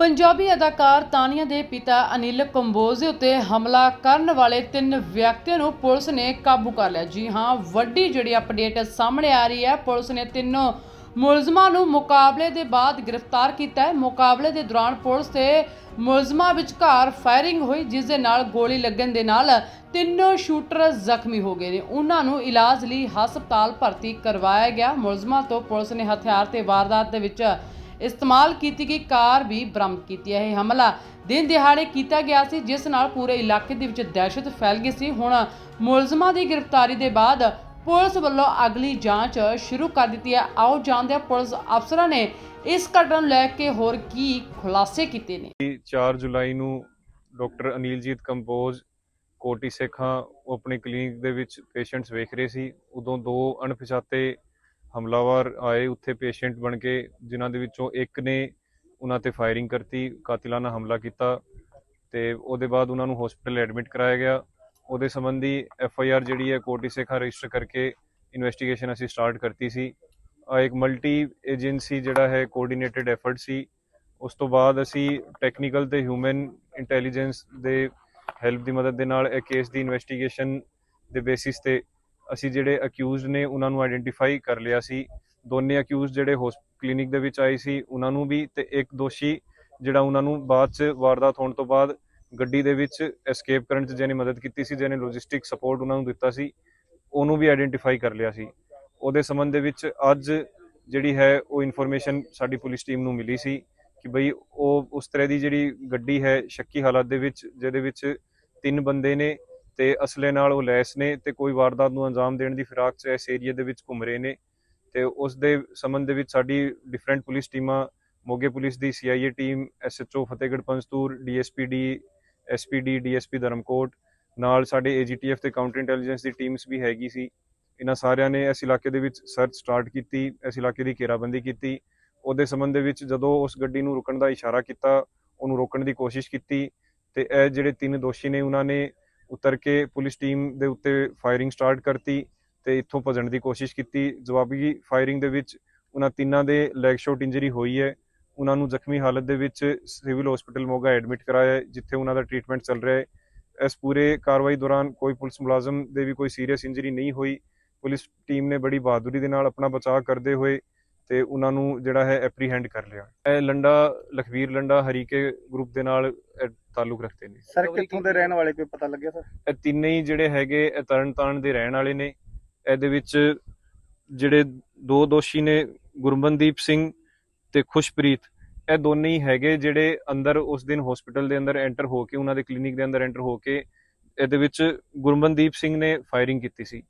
ਪੰਜਾਬੀ ਅਦਾਕਾਰ ਤਾਨੀਆ ਦੇ ਪਿਤਾ ਅਨਿਲ ਕੰਬੋਜ ਦੇ ਉੱਤੇ ਹਮਲਾ ਕਰਨ ਵਾਲੇ ਤਿੰਨ ਵਿਅਕਤੀਆਂ ਨੂੰ ਪੁਲਿਸ ਨੇ ਕਾਬੂ ਕਰ ਲਿਆ। ਜੀ ਹਾਂ, ਵੱਡੀ ਜਿਹੜੀ ਅਪਡੇਟ ਸਾਹਮਣੇ ਆ ਰਹੀ ਹੈ, ਪੁਲਿਸ ਨੇ ਤਿੰਨੋਂ ਮੁਲਜ਼ਮਾਂ ਨੂੰ ਮੁਕਾਬਲੇ ਦੇ ਬਾਅਦ ਗ੍ਰਿਫਤਾਰ ਕੀਤਾ ਹੈ। ਮੁਕਾਬਲੇ ਦੇ ਦੌਰਾਨ ਪੁਲਿਸ ਤੇ ਮੁਲਜ਼ਮਾਂ ਵਿਚਕਾਰ ਫਾਇਰਿੰਗ ਹੋਈ, ਜਿਸ ਦੇ ਨਾਲ ਗੋਲੀ ਲੱਗਣ ਦੇ ਨਾਲ ਤਿੰਨੋਂ ਸ਼ੂਟਰ ਜ਼ਖਮੀ ਹੋ ਗਏ ਨੇ। ਉਹਨਾਂ ਨੂੰ ਇਲਾਜ ਲਈ ਹਸਪਤਾਲ ਭਰਤੀ ਕਰਵਾਇਆ ਗਿਆ। ਮੁਲਜ਼ਮਾਂ ਤੋਂ ਪੁਲਿਸ ਨੇ ਹਥਿਆਰ ਤੇ ਵਾਰਦਾਤ ਦੇ ਵਿੱਚ ਇਸਤੇਮਾਲ ਕੀਤੀ ਗਈ ਕਾਰ ਵੀ ਬਰਾਮਦ ਕੀਤੀ ਹੈ। ਇਹ ਹਮਲਾ ਦਿਨ ਦਿਹਾੜੇ ਕੀਤਾ ਗਿਆ ਸੀ, ਜਿਸ ਨਾਲ ਪੂਰੇ ਇਲਾਕੇ ਦੇ ਵਿੱਚ ਦਹਿਸ਼ਤ ਫੈਲ ਗਈ ਸੀ। ਹੁਣ ਮੁਲਜ਼ਮਾਂ ਦੀ ਗ੍ਰਿਫਤਾਰੀ ਦੇ ਬਾਅਦ ਪੁਲਿਸ ਵੱਲੋਂ ਅਗਲੀ ਜਾਂਚ ਸ਼ੁਰੂ ਕਰ ਦਿੱਤੀ ਹੈ। ਆਓ ਜਾਣਦੇ ਹਾਂ ਪੁਲਿਸ ਅਫਸਰਾਂ ਨੇ ਇਸ ਘਟਨਾ ਨੂੰ ਲੈ ਕੇ ਹੋਰ ਕੀ ਖੁਲਾਸੇ ਕੀਤੇ ਨੇ। 4 ਜੁਲਾਈ ਨੂੰ ਡਾਕਟਰ ਅਨੀਲਜੀਤ ਕੰਬੋਜ, ਕੋਟੀ ਸੇਖਾਂ, ਉਹ ਆਪਣੀ ਕਲੀਨਿਕ ਦੇ ਵਿੱਚ ਪੇਸ਼ੈਂਟਸ ਵੇਖ ਰਹੇ ਸੀ। ਉਦੋਂ ਦੋ ਅਣਪਛਾਤੇ ਹਮਲਾਵਰ ਆਏ ਉੱਥੇ ਪੇਸ਼ੈਂਟ ਬਣ ਕੇ, ਜਿਨ੍ਹਾਂ ਦੇ ਵਿੱਚੋਂ ਇੱਕ ਨੇ ਉਹਨਾਂ ਤੇ ਫਾਇਰਿੰਗ ਕਰਤੀ ਕਾਤਿਲਾਨਾ ਹਮਲਾ ਕੀਤਾ ਤੇ ਉਹਦੇ ਬਾਅਦ ਉਹਨਾਂ ਨੂੰ ਹਸਪੀਟਲ ਐਡਮਿਟ ਕਰਾਇਆ ਗਿਆ। ਉਹਦੇ ਸੰਬੰਧੀ ਐਫ ਆਈ ਆਰ ਜਿਹੜੀ ਹੈ ਕੋਟੀ ਸੇਖਾ ਰਜਿਸਟਰ ਕਰਕੇ ਇਨਵੈਸਟੀਗੇਸ਼ਨ ਅਸੀਂ ਸਟਾਰਟ ਕਰਤੀ ਸੀ। ਇੱਕ ਮਲਟੀ ਏਜੰਸੀ ਜਿਹੜਾ ਹੈ ਕੋਆਰਡੀਨੇਟਡ ਐਫਰਟ ਸੀ। ਉਸ ਤੋਂ ਬਾਅਦ ਅਸੀਂ ਟੈਕਨੀਕਲ ਤੇ ਹਿਊਮਨ ਇੰਟੈਲੀਜੈਂਸ ਦੇ ਹੈਲਪ ਦੀ ਮਦਦ ਦੇ ਨਾਲ ਇਹ ਕੇਸ ਦੀ ਇਨਵੈਸਟੀਗੇਸ਼ਨ ਦੇ ਬੇਸਿਸ ਤੇ ਅਸੀਂ ਜਿਹੜੇ ਅਕਿਊਜ਼ਡ ਨੇ, ਉਹਨਾਂ ਨੂੰ ਆਇਡੈਂਟੀਫਾਈ ਕਰ ਲਿਆ ਸੀ। ਦੋਨੇ ਅਕਿਊਜ਼ ਜਿਹੜੇ ਕਲੀਨਿਕ ਦੇ ਵਿੱਚ ਆਏ ਸੀ, ਉਹਨਾਂ ਨੂੰ ਵੀ ਤੇ ਇੱਕ ਦੋਸ਼ੀ ਜਿਹੜਾ ਉਹਨਾਂ ਨੂੰ ਬਾਅਦ ਚ ਵਾਰਦਾਤ ਹੋਣ ਤੋਂ ਬਾਅਦ ਗੱਡੀ ਦੇ ਵਿੱਚ ਐਸਕੇਪ ਕਰਨ ਚ ਜਿਹਨੇ ਮਦਦ ਕੀਤੀ ਸੀ, ਜਿਹਨੇ ਲੌਜਿਸਟਿਕ ਸਪੋਰਟ ਉਹਨਾਂ ਨੂੰ ਦਿੱਤਾ ਸੀ, ਉਹਨੂੰ ਵੀ ਆਇਡੈਂਟੀਫਾਈ ਕਰ ਲਿਆ ਸੀ। ਉਹਦੇ ਸੰਬੰਧ ਦੇ ਵਿੱਚ ਅੱਜ ਜਿਹੜੀ ਹੈ, ਉਹ ਇਨਫੋਰਮੇਸ਼ਨ ਸਾਡੀ ਪੁਲਿਸ ਟੀਮ ਨੂੰ ਮਿਲੀ ਸੀ ਕਿ ਬਈ ਉਹ ਉਸ ਤਰ੍ਹਾਂ ਦੀ ਜਿਹੜੀ ਗੱਡੀ ਹੈ, ਸ਼ੱਕੀ ਹਾਲਾਤ ਦੇ ਵਿੱਚ, ਜਿਹਦੇ ਵਿੱਚ ਤਿੰਨ ਬੰਦੇ ਨੇ ਤੇ ਅਸਲੇ ਨਾਲ ਉਹ ਲੈਸ ਨੇ ਤੇ ਕੋਈ ਵਾਰਦਾਤ ਨੂੰ ਅੰਜਾਮ ਦੇਣ ਦੀ ਫਿਰਾਕ 'ਚ ਇਸ ਏਰੀਆ ਦੇ ਵਿੱਚ ਘੁੰਮ ਰਹੇ ਨੇ ਤੇ ਉਸ ਦੇ ਸੰਬੰਧ ਦੇ ਵਿੱਚ ਸਾਡੀ ਡਿਫਰੈਂਟ ਪੁਲਿਸ ਟੀਮਾਂ, ਮੋਗੇ ਪੁਲਿਸ ਦੀ CIA team SHO Fatehgarh Panjtoor DSPD SPD DSP Dharamkot, ਨਾਲ ਸਾਡੇ ਏਜੀਟੀਐਫ ਤੇ ਕਾਊਂਟਰ ਇੰਟੈਲੀਜੈਂਸ ਦੀ ਟੀਮਸ ਵੀ ਹੈਗੀ ਸੀ। ਇਹਨਾਂ ਸਾਰਿਆਂ ਨੇ ਇਸ ਇਲਾਕੇ ਦੇ ਵਿੱਚ ਸਰਚ ਸਟਾਰਟ ਕੀਤੀ, ਇਸ ਇਲਾਕੇ ਦੀ ਘੇਰਾਬੰਦੀ ਕੀਤੀ। ਉਹਦੇ ਸੰਬੰਧ ਦੇ ਵਿੱਚ ਜਦੋਂ ਉਸ ਗੱਡੀ ਨੂੰ ਰੁਕਣ ਦਾ ਇਸ਼ਾਰਾ ਕੀਤਾ, ਉਹਨੂੰ ਰੋਕਣ ਦੀ ਕੋਸ਼ਿਸ਼ ਕੀਤੀ ਤੇ ਇਹ ਜਿਹੜੇ ਤਿੰਨ ਦੋਸ਼ੀ ਨੇ, ਉਹਨਾਂ ਨੇ ਉਤਰ ਕੇ ਪੁਲਿਸ ਟੀਮ ਦੇ ਉੱਤੇ ਫਾਇਰਿੰਗ ਸਟਾਰਟ ਕਰਤੀ ਤੇ ਇੱਥੋਂ ਭੱਜਣ ਦੀ ਕੋਸ਼ਿਸ਼ ਕੀਤੀ। ਜਵਾਬੀ ਫਾਇਰਿੰਗ ਦੇ ਵਿੱਚ ਉਹਨਾਂ ਤਿੰਨਾਂ ਦੇ ਲੈਗ ਸ਼ਾਟ ਇੰਜਰੀ ਹੋਈ ਹੈ। ਉਹਨਾਂ ਨੂੰ ਜ਼ਖਮੀ ਹਾਲਤ ਦੇ ਵਿੱਚ ਸਿਵਲ ਹਸਪੀਟਲ ਮੋਗਾ ਐਡਮਿਟ ਕਰਾਇਆ ਹੈ, ਜਿੱਥੇ ਉਹਨਾਂ ਦਾ ਟ੍ਰੀਟਮੈਂਟ ਚੱਲ ਰਿਹਾ ਹੈ। ਇਸ ਪੂਰੇ ਕਾਰਵਾਈ ਦੌਰਾਨ ਕੋਈ ਪੁਲਿਸ ਮੁਲਾਜ਼ਮ ਦੇ ਵੀ ਕੋਈ ਸੀਰੀਅਸ ਇੰਜਰੀ ਨਹੀਂ ਹੋਈ। ਪੁਲਿਸ ਟੀਮ ਨੇ ਬੜੀ ਬਹਾਦੁਰੀ ਦੇ ਨਾਲ ਆਪਣਾ ਬਚਾਅ ਕਰਦੇ ਹੋਏ ਤੇ ਉਹਨਾਂ ਨੂੰ ਜਿਹੜਾ ਹੈ ਐਪਰੀਹੈਂਡ ਕਰ ਲਿਆ। ਇਹ ਲੰਡਾ ਲਖਵੀਰ ਲੰਡਾ ਹਰੀਕੇ ਗਰੁੱਪ ਦੇ ਨਾਲ ਤਾਲੁਕ ਰੱਖਦੇ ਨੇ। ਸਰ ਕਿੱਥੋਂ ਦੇ ਰਹਿਣ ਵਾਲੇ ਕੋਈ ਪਤਾ ਲੱਗਿਆ ਸਰ ਇਹ ਤਿੰਨੇ ਹੀ ਜਿਹੜੇ ਹੈਗੇ ਇਹ ਤਰਨਤਾਰਨ ਦੇ ਰਹਿਣ ਵਾਲੇ ਨੇ। ਇਹਦੇ ਵਿੱਚ ਜਿਹੜੇ ਦੋ ਦੋਸ਼ੀ ਨੇ ਗੁਰਮਨਦੀਪ ਸਿੰਘ ਤੇ ਖੁਸ਼ਪ੍ਰੀਤ ਇਹ ਦੋਨੇ ਹੀ ਹੈਗੇ ਜਿਹੜੇ ਅੰਦਰ ਉਸ ਦਿਨ ਹਸਪੀਟਲ ਦੇ ਅੰਦਰ ਐਂਟਰ ਹੋ ਕੇ ਉਹਨਾਂ ਦੇ ਕਲੀਨਿਕ ਦੇ ਅੰਦਰ ਐਂਟਰ ਹੋ ਕੇ ਇਹਦੇ ਵਿੱਚ ਗੁਰਮਨਦੀਪ ਸਿੰਘ ਨੇ ਫਾਇਰਿੰਗ ਕੀਤੀ ਸੀ।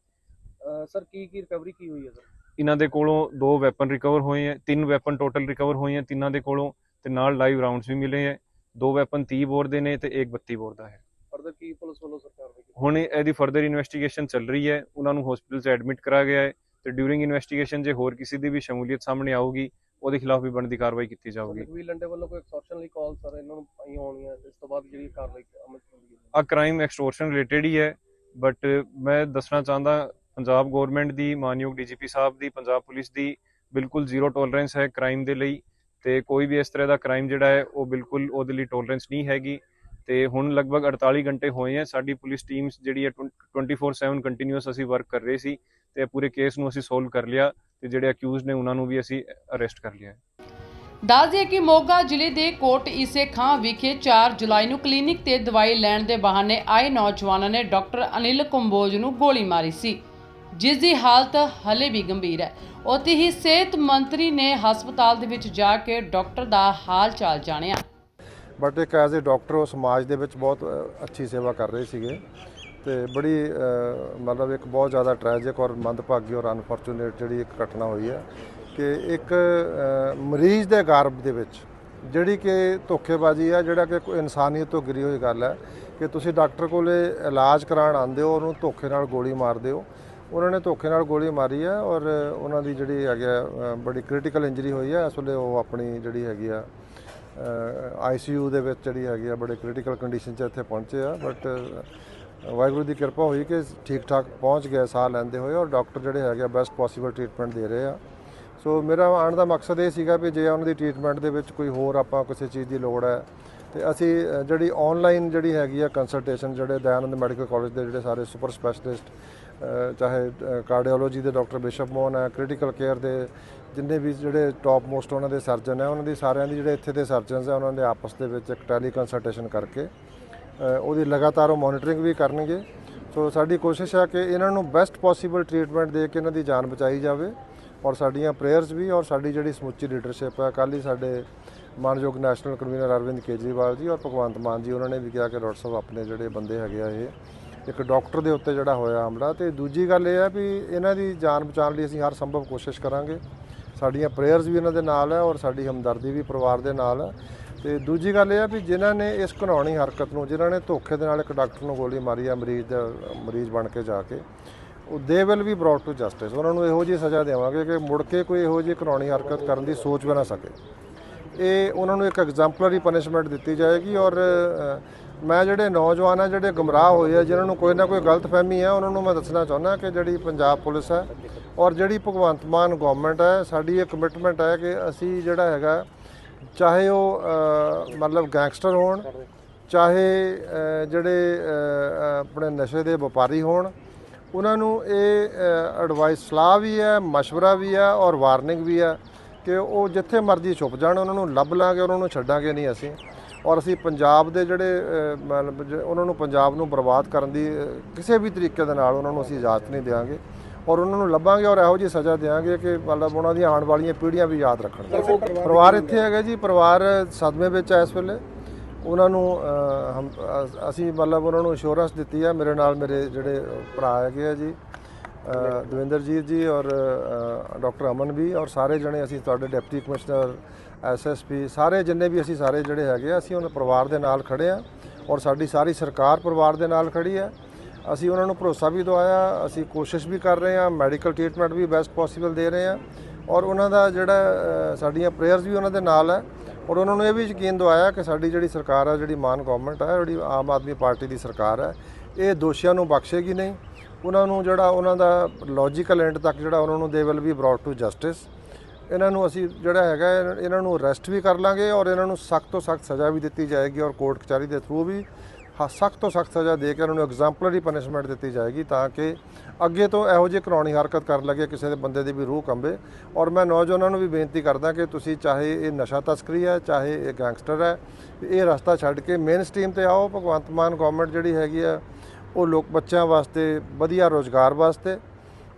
ਸਰ ਕੀ ਕੀ ਰਿਕਵਰੀ ਕੀ ਹੋਈ ਹੈ ਸਰ ਇਹਨਾਂ ਦੇ ਕੋਲੋਂ ਦੋ ਵੈਪਨ ਰਿਕਵਰ ਹੋਏ ਹੈ ਤਿੰਨ ਵੈਪਨ ਟੋਟਲ ਰਿਕਵਰ ਹੋਏ ਹੈ ਤਿੰਨਾਂ ਦੇ ਕੋਲੋਂ ਤੇ ਨਾਲ ਲਾਈਵ ਰਾਉਂਡਸ ਵੀ ਮਿਲੇ ਹੈ। ਦੋ ਵੈਪਨ 30 ਬੋਰ ਦੇ ਨੇ ਤੇ ਇੱਕ 32 ਬੋਰ ਦਾ ਹੈ। ਫਰਦਰ ਕੀ ਪੁਲਿਸ ਵੱਲੋਂ ਸਰਕਾਰ ਕੀਤਾ ਹੁਣ ਇਹਦੀ ਫਰਦਰ ਇਨਵੈਸਟੀਗੇਸ਼ਨ ਚੱਲ ਰਹੀ ਹੈ। ਉਹਨਾਂ ਨੂੰ ਹਸਪੀਟਲ 'ਚ ਐਡਮਿਟ ਕਰਾ ਗਿਆ ਹੈ ਤੇ ਡਿਊਰਿੰਗ ਇਨਵੈਸਟੀਗੇਸ਼ਨ ਜੇ ਹੋਰ ਕਿਸੇ ਦੀ ਵੀ ਸ਼ਮੂਲੀਅਤ ਸਾਹਮਣੇ ਆਊਗੀ ਉਹਦੇ ਖਿਲਾਫ ਵੀ ਬਣਦੀ ਕਾਰਵਾਈ ਕੀਤੀ ਜਾਊਗੀ। ਵੀ ਲੰਡੇ ਵੱਲੋਂ ਕੋਈ ਐਕਸਟੋਰਸ਼ਨ ਲਈ ਕਾਲ ਸਰ ਇਹਨਾਂ ਨੂੰ ਆਈ ਹੋਣੀਆਂ ਇਸ ਤੋਂ ਬਾਅਦ ਜਿਹੜੀ ਕਾਰਵਾਈ ਅਮਲ ਚ ਹੁੰਦੀ ਹੈ ਆ ਕ੍ਰਾਈਮ ਐਕਸਟੋਰਸ਼ਨ ਰਿਲੇਟਡ ਹੀ ਹੈ ਬਟ ਮੈਂ ਦੱਸਣਾ ਚਾਹੁੰਦਾ ਪੰਜਾਬ ਗਵਰਨਮੈਂਟ ਦੀ, ਮਾਨਯੋਗ ਡੀਜੀਪੀ ਸਾਹਿਬ ਦੀ, ਪੰਜਾਬ ਪੁਲਿਸ ਦੀ ਬਿਲਕੁਲ ਜ਼ੀਰੋ ਟੋਲਰੈਂਸ ਹੈ ਕ੍ਰਾਈਮ ਦੇ ਲਈ ਤੇ ਕੋਈ ਵੀ ਇਸ ਤਰ੍ਹਾਂ ਦਾ ਕ੍ਰਾਈਮ ਜਿਹੜਾ ਹੈ ਉਹ ਬਿਲਕੁਲ ਉਹਦੇ ਲਈ ਟੋਲਰੈਂਸ ਨਹੀਂ ਹੈਗੀ ਤੇ ਹੁਣ ਲਗਭਗ 48 ਘੰਟੇ ਹੋਏ ਹੈ, ਸਾਡੀ ਪੁਲਿਸ ਟੀਮਸ ਜਿਹੜੀ ਹੈ 24/7 ਕੰਟੀਨਿਊਸ ਅਸੀਂ ਵਰਕ ਕਰ ਰਹੇ ਸੀ ਤੇ ਪੂਰੇ ਕੇਸ ਨੂੰ ਅਸੀਂ ਸੋਲਵ ਕਰ ਲਿਆ ਤੇ ਜਿਹੜੇ ਅਕਿਊਜ਼ਡ ਨੇ ਉਹਨਾਂ ਨੂੰ ਵੀ ਅਸੀਂ ਅਰੈਸਟ ਕਰ ਲਿਆ ਦੱਸ ਦਈਏ ਕਿ ਮੋਗਾ ਜ਼ਿਲ੍ਹੇ ਦੇ ਕੋਟ ਈਸੇ ਖਾਂ ਵਿਖੇ 4 ਜੁਲਾਈ ਨੂੰ ਕਲੀਨਿਕ ਤੇ ਦਵਾਈ ਲੈਣ ਦੇ ਬਹਾਨੇ ਆਏ ਨੌਜਵਾਨਾਂ ਨੇ ਡਾਕਟਰ ਅਨਿਲ ਕੰਬੋਜ ਨੂੰ ਗੋਲੀ ਮਾਰੀ ਸੀ। ਜਿਸ ਦੀ ਹਾਲਤ ਹਲੇ ਵੀ ਗੰਭੀਰ ਹੈ। ਉੱਥੇ ਹੀ ਸਿਹਤ ਮੰਤਰੀ ਨੇ ਹਸਪਤਾਲ ਦੇ ਵਿੱਚ ਜਾ ਕੇ ਡਾਕਟਰ ਦਾ ਹਾਲ ਚਾਲ ਜਾਣਿਆ। ਬਟ ਇੱਕ ਐਜ਼ ਅ ਡਾਕਟਰ ਉਹ ਸਮਾਜ ਦੇ ਵਿੱਚ ਬਹੁਤ ਅੱਛੀ ਸੇਵਾ ਕਰ ਰਹੇ ਸੀਗੇ। ਤੇ ਬੜੀ ਮਤਲਬ ਇੱਕ ਬਹੁਤ ਜ਼ਿਆਦਾ ਟ੍ਰੈਜਿਕ ਔਰ ਮੰਦਭਾਗੀ ਔਰ ਅਨਫੋਰਚੂਨੇਟ ਜਿਹੜੀ ਇੱਕ ਘਟਨਾ ਹੋਈ ਹੈ ਕਿ ਇੱਕ ਮਰੀਜ਼ ਦੇ ਗਰਭ ਦੇ ਵਿੱਚ ਜਿਹੜੀ ਕਿ ਧੋਖੇਬਾਜ਼ੀ ਹੈ, ਜਿਹੜਾ ਕਿ ਕੋਈ ਇਨਸਾਨੀਅਤ ਤੋਂ ਗਿਰੀ ਹੋਈ ਗੱਲ ਹੈ ਕਿ ਤੁਸੀਂ ਡਾਕਟਰ ਕੋਲੇ ਇਲਾਜ ਕਰਾਉਣ ਆਉਂਦੇ ਹੋ, ਉਹਨੂੰ ਧੋਖੇ ਨਾਲ ਗੋਲੀ ਮਾਰਦੇ ਹੋ ਉਹਨਾਂ ਨੇ ਧੋਖੇ ਨਾਲ ਗੋਲੀ ਮਾਰੀ ਹੈ ਔਰ ਉਹਨਾਂ ਦੀ ਜਿਹੜੀ ਹੈਗੀ ਆ, ਬੜੀ ਕ੍ਰਿਟੀਕਲ ਇੰਜਰੀ ਹੋਈ ਹੈ ਇਸ ਵੇਲੇ ਉਹ ਆਪਣੀ ਜਿਹੜੀ ਹੈਗੀ ਆ ਆਈਸੀਯੂ ਦੇ ਵਿੱਚ ਜਿਹੜੀ ਹੈਗੀ ਆ ਬੜੇ ਕ੍ਰਿਟੀਕਲ ਕੰਡੀਸ਼ਨ 'ਚ ਇੱਥੇ ਪਹੁੰਚੇ ਆ। ਬਟ ਵਾਹਿਗੁਰੂ ਦੀ ਕਿਰਪਾ ਹੋਈ ਕਿ ਠੀਕ ਠਾਕ ਪਹੁੰਚ ਗਏ ਸਾਹ ਲੈਂਦੇ ਹੋਏ ਔਰ ਡਾਕਟਰ ਜਿਹੜੇ ਹੈਗੇ ਆ ਬੈਸਟ ਪੋਸੀਬਲ ਟ੍ਰੀਟਮੈਂਟ ਦੇ ਰਹੇ ਆ। ਸੋ ਮੇਰਾ ਆਉਣ ਦਾ ਮਕਸਦ ਇਹ ਸੀਗਾ ਵੀ ਜੇ ਉਹਨਾਂ ਦੀ ਟ੍ਰੀਟਮੈਂਟ ਦੇ ਵਿੱਚ ਕੋਈ ਹੋਰ ਆਪਾਂ ਕਿਸੇ ਚੀਜ਼ ਦੀ ਲੋੜ ਹੈ ਤੇ ਅਸੀਂ ਜਿਹੜੀ ਆਨਲਾਈਨ ਜਿਹੜੀ ਹੈਗੀ ਆ ਕੰਸਲਟੇਸ਼ਨ ਜਿਹੜੇ ਦਇਆਨੰਦ ਮੈਡੀਕਲ ਕਾਲਜ ਦੇ ਜਿਹੜੇ ਸਾਰੇ ਸੁਪਰ ਸਪੈਸ਼ਲਿਸਟ ਚਾਹੇ ਕਾਰਡੀਓਲੋਜੀ ਦੇ ਡਾਕਟਰ ਬਿਸ਼ਪ ਮੋਹਨ ਹੈ ਕ੍ਰਿਟੀਕਲ ਕੇਅਰ ਦੇ ਜਿੰਨੇ ਵੀ ਜਿਹੜੇ ਟਾਪ ਮੋਸਟ ਉਹਨਾਂ ਦੇ ਸਰਜਨ ਹੈ, ਉਹਨਾਂ ਦੀ ਸਾਰਿਆਂ ਦੀ ਜਿਹੜੇ ਇੱਥੇ ਦੇ ਸਰਜਨਸ ਹੈ, ਉਹਨਾਂ ਦੇ ਆਪਸ ਦੇ ਵਿੱਚ ਇੱਕ ਟੈਲੀ ਕੰਸਲਟੇਸ਼ਨ ਕਰਕੇ ਉਹਦੀ ਲਗਾਤਾਰ ਉਹ ਮੋਨੀਟਰਿੰਗ ਵੀ ਕਰਨਗੇ। ਸੋ ਸਾਡੀ ਕੋਸ਼ਿਸ਼ ਹੈ ਕਿ ਇਹਨਾਂ ਨੂੰ ਬੈਸਟ ਪੋਸੀਬਲ ਟ੍ਰੀਟਮੈਂਟ ਦੇ ਕੇ ਇਹਨਾਂ ਦੀ ਜਾਨ ਬਚਾਈ ਜਾਵੇ ਔਰ ਸਾਡੀਆਂ ਪ੍ਰੇਅਰਸ ਵੀ ਔਰ ਸਾਡੀ ਜਿਹੜੀ ਸਮੁੱਚੀ ਲੀਡਰਸ਼ਿਪ ਹੈ, ਕੱਲ੍ਹ ਹੀ ਸਾਡੇ ਮਾਨਯੋਗ ਨੈਸ਼ਨਲ ਕਨਵੀਨਰ ਅਰਵਿੰਦ ਕੇਜਰੀਵਾਲ ਜੀ ਔਰ ਭਗਵੰਤ ਮਾਨ ਜੀ, ਉਹਨਾਂ ਨੇ ਵੀ ਕਿਹਾ ਕਿ ਡਾਕਟਰ ਸਾਹਿਬ, ਆਪਣੇ ਜਿਹੜੇ ਬੰਦੇ ਹੈਗੇ ਆ ਇਹ ਇੱਕ ਡਾਕਟਰ ਦੇ ਉੱਤੇ ਜਿਹੜਾ ਹੋਇਆ ਹਮਲਾ ਤੇ ਦੂਜੀ ਗੱਲ ਇਹ ਹੈ ਵੀ ਇਹਨਾਂ ਦੀ ਜਾਨ ਬਚਾਉਣ ਲਈ ਅਸੀਂ ਹਰ ਸੰਭਵ ਕੋਸ਼ਿਸ਼ ਕਰਾਂਗੇ। ਸਾਡੀਆਂ ਪ੍ਰੇਅਰਸ ਵੀ ਇਹਨਾਂ ਦੇ ਨਾਲ ਹੈ ਔਰ ਸਾਡੀ ਹਮਦਰਦੀ ਵੀ ਪਰਿਵਾਰ ਦੇ ਨਾਲ ਹੈ ਤੇ ਦੂਜੀ ਗੱਲ ਇਹ ਹੈ ਵੀ ਜਿਨ੍ਹਾਂ ਨੇ ਇਸ ਘਿਨਾਉਣੀ ਹਰਕਤ ਨੂੰ, ਜਿਨ੍ਹਾਂ ਨੇ ਧੋਖੇ ਦੇ ਨਾਲ ਇੱਕ ਡਾਕਟਰ ਨੂੰ ਗੋਲੀ ਮਾਰੀ ਹੈ ਮਰੀਜ਼ ਦਾ ਮਰੀਜ਼ ਬਣ ਕੇ ਜਾ ਕੇ, ਉਹ they will be brought to justice ਉਹਨਾਂ ਨੂੰ ਇਹੋ ਜਿਹੀ ਸਜ਼ਾ ਦੇਵਾਂਗੇ ਕਿ ਮੁੜ ਕੇ ਕੋਈ ਇਹੋ ਜਿਹੀ ਘਿਨਾਉਣੀ ਹਰਕਤ ਕਰਨ ਦੀ ਸੋਚ ਵੀ ਨਾ ਸਕੇ। ਇਹ ਉਹਨਾਂ ਨੂੰ ਇੱਕ ਐਗਜ਼ਾਮਪਲਰੀ ਪਨਿਸ਼ਮੈਂਟ ਦਿੱਤੀ ਜਾਏਗੀ ਔਰ ਮੈਂ ਜਿਹੜੇ ਨੌਜਵਾਨ ਆ ਜਿਹੜੇ ਗੁੰਮਰਾਹ ਹੋਏ ਆ ਜਿਨ੍ਹਾਂ ਨੂੰ ਕੋਈ ਨਾ ਕੋਈ ਗਲਤਫਹਿਮੀ ਹੈ ਉਹਨਾਂ ਨੂੰ ਮੈਂ ਦੱਸਣਾ ਚਾਹੁੰਦਾ ਕਿ ਜਿਹੜੀ ਪੰਜਾਬ ਪੁਲਿਸ ਹੈ ਔਰ ਜਿਹੜੀ ਭਗਵੰਤ ਮਾਨ ਗਵਰਨਮੈਂਟ ਹੈ ਸਾਡੀ ਇਹ ਕਮਿਟਮੈਂਟ ਹੈ ਕਿ ਅਸੀਂ ਜਿਹੜਾ ਹੈਗਾ ਚਾਹੇ ਉਹ ਅ, ਮਤਲਬ ਗੈਂਗਸਟਰ ਹੋਣ ਚਾਹੇ ਅ, ਜਿਹੜੇ ਅ, ਆਪਣੇ ਨਸ਼ੇ ਦੇ ਵਪਾਰੀ ਹੋਣ ਉਹਨਾਂ ਨੂੰ ਇਹ ਐਡਵਾਈਸ ਸਲਾਹ ਵੀ ਹੈ مشورہ ਵੀ ਹੈ ਔਰ ਵਾਰਨਿੰਗ ਵੀ ਹੈ ਕਿ ਉਹ ਜਿੱਥੇ ਮਰਜ਼ੀ ਛੁਪ ਜਾਣ ਉਹਨਾਂ ਨੂੰ ਲੱਭ ਲਾਂਗੇ ਉਹਨਾਂ ਨੂੰ ਛੱਡਾਂਗੇ ਨਹੀਂ ਅਸੀਂ ਔਰ ਅਸੀਂ ਪੰਜਾਬ ਦੇ ਜਿਹੜੇ ਮਤਲਬ ਜ- ਉਹਨਾਂ ਨੂੰ ਪੰਜਾਬ ਨੂੰ ਬਰਬਾਦ ਕਰਨ ਦੀ ਕਿਸੇ ਵੀ ਤਰੀਕੇ ਦੇ ਨਾਲ ਉਹਨਾਂ ਨੂੰ ਅਸੀਂ ਇਜਾਜ਼ਤ ਨਹੀਂ ਦੇਵਾਂਗੇ ਔਰ ਉਹਨਾਂ ਨੂੰ ਲੱਭਾਂਗੇ ਔਰ ਇਹੋ ਜਿਹੀ ਸਜ਼ਾ ਦੇਵਾਂਗੇ ਕਿ ਮਤਲਬ ਉਹਨਾਂ ਦੀਆਂ ਆਉਣ ਵਾਲੀਆਂ ਪੀੜ੍ਹੀਆਂ ਵੀ ਯਾਦ ਰੱਖਣ। ਪਰਿਵਾਰ ਇੱਥੇ ਹੈਗਾ ਜੀ, ਪਰਿਵਾਰ ਸਦਮੇ ਵਿੱਚ ਹੈ ਇਸ ਵੇਲੇ। ਉਹਨਾਂ ਨੂੰ ਹਮ, ਅਸੀਂ ਮਤਲਬ ਉਹਨਾਂ ਨੂੰ ਅਸ਼ੋਰੈਂਸ ਦਿੱਤੀ ਆ। ਮੇਰੇ ਨਾਲ ਮੇਰੇ ਜਿਹੜੇ ਭਰਾ ਹੈਗੇ ਆ ਜੀ ਦਵਿੰਦਰਜੀਤ ਜੀ ਔਰ ਡਾਕਟਰ ਅਮਨ ਵੀ ਔਰ ਸਾਰੇ ਜਣੇ ਅਸੀਂ ਤੁਹਾਡੇ ਡਿਪਟੀ ਕਮਿਸ਼ਨਰ ਐਸਐਸਪੀ ਸਾਰੇ ਜਿੰਨੇ ਵੀ ਅਸੀਂ ਸਾਰੇ ਜਿਹੜੇ ਹੈਗੇ ਆ, ਅਸੀਂ ਉਹਨਾਂ ਪਰਿਵਾਰ ਦੇ ਨਾਲ ਖੜੇ ਆ ਔਰ ਸਾਡੀ ਸਾਰੀ ਸਰਕਾਰ ਪਰਿਵਾਰ ਦੇ ਨਾਲ ਖੜੀ ਹੈ ਅਸੀਂ ਉਹਨਾਂ ਨੂੰ ਭਰੋਸਾ ਵੀ ਦਵਾਇਆ, ਅਸੀਂ ਕੋਸ਼ਿਸ਼ ਵੀ ਕਰ ਰਹੇ ਹਾਂ ਮੈਡੀਕਲ ਟ੍ਰੀਟਮੈਂਟ ਵੀ ਬੈਸਟ ਪੋਸੀਬਲ ਦੇ ਰਹੇ ਹਾਂ ਔਰ ਉਹਨਾਂ ਦਾ ਜਿਹੜਾ ਸਾਡੀਆਂ ਪ੍ਰੇਅਰਸ ਵੀ ਉਹਨਾਂ ਦੇ ਨਾਲ ਹੈ ਔਰ ਉਹਨਾਂ ਨੂੰ ਇਹ ਵੀ ਯਕੀਨ ਦਵਾਇਆ ਕਿ ਸਾਡੀ ਜਿਹੜੀ ਸਰਕਾਰ ਹੈ ਜਿਹੜੀ ਮਾਨ ਗਵਰਨਮੈਂਟ ਹੈ ਜਿਹੜੀ ਆਮ ਆਦਮੀ ਪਾਰਟੀ ਦੀ ਸਰਕਾਰ ਹੈ ਇਹ ਦੋਸ਼ੀਆਂ ਨੂੰ ਬਖਸ਼ੇਗੀ ਨਹੀਂ। ਉਹਨਾਂ ਨੂੰ ਜਿਹੜਾ ਉਹਨਾਂ ਦਾ ਲੌਜੀਕਲ ਐਂਡ ਤੱਕ ਜਿਹੜਾ ਉਹਨਾਂ ਨੂੰ they will be brought to justice ਇਹਨਾਂ ਨੂੰ ਅਸੀਂ ਜਿਹੜਾ ਹੈਗਾ, ਇਹਨਾਂ ਨੂੰ ਅਰੈਸਟ ਵੀ ਕਰ ਲਾਂਗੇ ਔਰ ਇਹਨਾਂ ਨੂੰ ਸਖਤ ਤੋਂ ਸਖਤ ਸਜ਼ਾ ਵੀ ਦਿੱਤੀ ਜਾਏਗੀ ਔਰ ਕੋਰਟ ਕਚਹਿਰੀ ਦੇ ਥਰੂ ਵੀ ਸਖਤ ਤੋਂ ਸਖਤ ਸਜ਼ਾ ਦੇ ਕੇ ਉਹਨਾਂ ਨੂੰ ਐਗਜ਼ਾਮਪਲਰੀ ਪਨਿਸ਼ਮੈਂਟ ਦਿੱਤੀ ਜਾਏਗੀ ਤਾਂ ਕਿ ਅੱਗੇ ਤੋਂ ਇਹੋ ਜਿਹੀ ਘਿਨਾਉਣੀ ਹਰਕਤ ਕਰਨ ਲੱਗੇ ਕਿਸੇ ਦੇ ਬੰਦੇ ਦੀ ਵੀ ਰੂਹ ਕੰਬੇ। ਔਰ ਮੈਂ ਨੌਜਵਾਨਾਂ ਨੂੰ ਵੀ ਬੇਨਤੀ ਕਰਦਾ ਕਿ ਤੁਸੀਂ ਚਾਹੇ ਇਹ ਨਸ਼ਾ ਤਸਕਰੀ ਹੈ, ਚਾਹੇ ਇਹ ਗੈਂਗਸਟਰ ਹੈ, ਇਹ ਰਸਤਾ ਛੱਡ ਕੇ ਮੇਨ ਸਟ੍ਰੀਮ ਤੇ ਆਓ। ਭਗਵੰਤ ਮਾਨ ਗਵਰਨਮੈਂਟ ਜਿਹੜੀ ਹੈਗੀ ਆ ਉਹ ਲੋਕ ਬੱਚਿਆਂ ਵਾਸਤੇ ਵਧੀਆ ਰੋਜ਼ਗਾਰ ਵਾਸਤੇ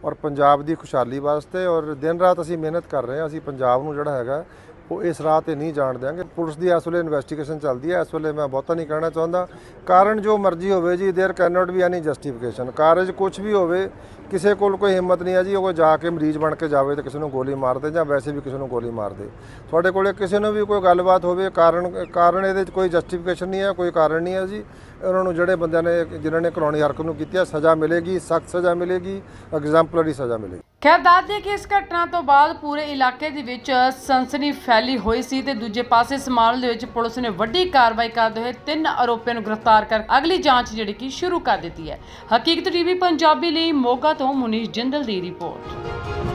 ਔਰ ਪੰਜਾਬ ਦੀ ਖੁਸ਼ਹਾਲੀ ਵਾਸਤੇ ਔਰ ਦਿਨ ਰਾਤ ਅਸੀਂ ਮਿਹਨਤ ਕਰ ਰਹੇ ਹਾਂ ਅਸੀਂ ਪੰਜਾਬ ਨੂੰ ਜਿਹੜਾ ਹੈਗਾ ਉਹ ਇਸ ਰਾਹ ਤੇ ਨਹੀਂ ਜਾਣ ਦਿਆਂਗੇ ਪੁਲਿਸ ਦੀ ਇਸ ਵੇਲੇ ਇਨਵੈਸਟੀਗੇਸ਼ਨ ਚੱਲਦੀ ਹੈ ਇਸ ਵੇਲੇ ਮੈਂ ਬਹੁਤਾ ਨਹੀਂ ਕਹਿਣਾ ਚਾਹੁੰਦਾ ਕਾਰਨ ਜੋ ਮਰਜ਼ੀ ਹੋਵੇ ਜੀ there can not be any justification ਕਾਰਜ ਕੁਝ ਵੀ ਹੋਵੇ ਕਿਸੇ ਕੋਲ ਕੋਈ ਹਿੰਮਤ ਨਹੀਂ ਹੈ ਜੀ ਉਹ ਜਾ ਕੇ ਮਰੀਜ਼ ਬਣ ਕੇ ਜਾਵੇ ਤੇ ਕਿਸੇ ਨੂੰ ਗੋਲੀ ਮਾਰ ਦੇ ਜਾਂ ਵੈਸੇ ਵੀ ਕਿਸੇ ਨੂੰ ਗੋਲੀ ਮਾਰ ਦੇ ਤੁਹਾਡੇ ਕੋਲੇ ਕਿਸੇ ਨੂੰ ਵੀ ਕੋਈ ਗੱਲਬਾਤ ਹੋਵੇ ਕਾਰਨ ਕਾਰਨ ਇਹਦੇ 'ਚ ਕੋਈ ਜਸਟੀਫਿਕੇਸ਼ਨ ਨਹੀਂ ਹੈ ਕੋਈ ਕਾਰਨ ਨਹੀਂ ਹੈ ਜੀ ਉਹਨਾਂ ਨੂੰ ਜਿਹੜੇ ਬੰਦਿਆਂ ਨੇ, ਜਿਨ੍ਹਾਂ ਨੇ ਕਰਾਉਣੀ ਹਰਕਤ ਨੂੰ ਕੀਤੀ ਹੈ ਸਜ਼ਾ ਮਿਲੇਗੀ, ਸਖਤ ਸਜ਼ਾ ਮਿਲੇਗੀ ਐਗਜ਼ਾਮਪਲਰੀ ਸਜ਼ਾ ਮਿਲੇਗੀ। ਖੈਰ, ਦੱਸ ਕਿ ਇਸ ਘਟਨਾ ਤੋਂ ਬਾਅਦ ਪੂਰੇ ਇਲਾਕੇ ਦੇ ਵਿੱਚ ਸਨਸਨੀ ਫੈਲੀ ਹੋਈ ਸੀ ਤੇ ਦੂਜੇ ਪਾਸੇ ਇਸ ਮਾਮਲੇ ਦੇ ਵਿੱਚ ਪੁਲਿਸ ਨੇ ਵੱਡੀ ਕਾਰਵਾਈ ਕਰਦੇ ਹੋਏ ਤਿੰਨ ਆਰੋਪੀਆਂ ਨੂੰ ਗ੍ਰਿਫਤਾਰ ਕਰ ਅਗਲੀ ਜਾਂਚ ਜਿਹੜੀ ਕਿ ਸ਼ੁਰੂ ਕਰ ਦਿੱਤੀ ਹੈ। ਹਕੀਕਤ ਟੀਵੀ ਪੰਜਾਬੀ ਲਈ ਮੋਗਾ ਤੋਂ ਮੁਨੀਸ਼ ਜਿੰਦਲ ਦੀ ਰਿਪੋਰਟ।